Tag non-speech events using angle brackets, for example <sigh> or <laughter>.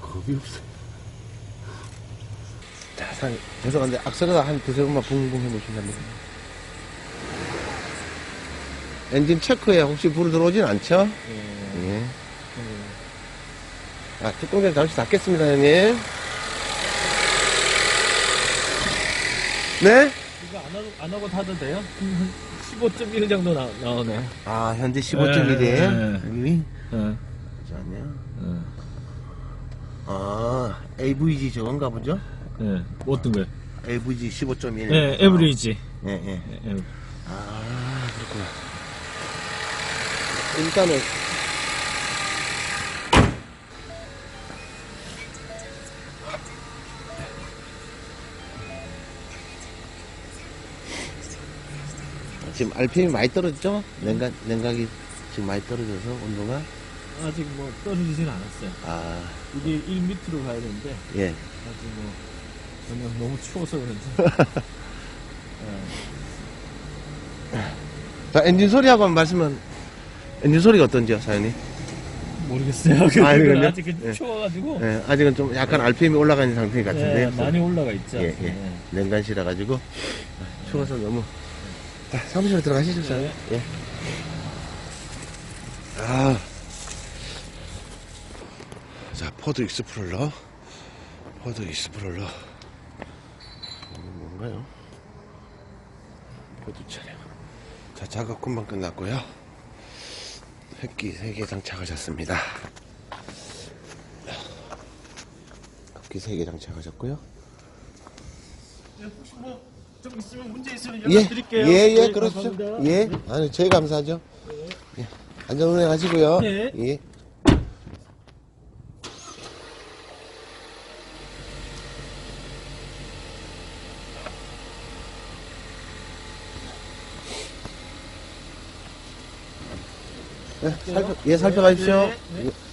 겁이 없어. 자, 상, 죄송한데 악셀에다 한 두세 번만 붕붕 해보신답니다. 엔진 체크에 혹시 불 들어오진 않죠? 예. 예. 예. 아, 뚜껑 좀 잠시 닫겠습니다, 형님. 네? 이거 안 하고, 안 하고 타도 돼요? 15.1 정도 나, 나오네. 아, 현재 15.1이에요? 예, 예. 여기? 예. 잠시만요. 예. 아, AVG 저건가 보죠? 예. 뭐 어떤 거요? AVG 15.1. 예, 에브리지. 예, 예. 예, 예. 아, 그렇구나. 일단은. 지금 RPM이 많이 떨어졌죠? 냉각, 냉각이 지금 많이 떨어져서 온도가? 아직 뭐 떨어지진 않았어요. 아, 이게 1 밑으로 가야 되는데, 예. 아직 뭐, 그냥 너무 추워서 그런지. 예. <laughs> 자, 엔진 소리하고 한번 말씀은, 엔진 소리가 어떤지요, 사연이? 모르겠어요. 근데? 아직 그 예. 추워가지고. 예, 아직은 좀 약간 RPM이 올라가는 상태 같은데. 예, 많이 올라가 있죠. 예, 예. 냉간시라 가지고 추워서 너무 자 사무실로 들어가시죠 자. 네. 예. 아. 자 포드 익스플로러. 포드 익스플로러. 이건 뭔가요? 포드 차량. 자 작업 금방 끝났고요. 획기 3개 장착하셨습니다. 획기 3개 장착하셨고요. 혹시 뭐, 좀 있으면 문제 있으면 예, 연락드릴게요. 예, 예, 네, 그렇죠. 감사합니다. 예, 아니, 저희 감사하죠. 예. 안전 운행 하시고요. 예. 예. 예, 살펴, 예, 살펴가십시오. 네, 네. 예.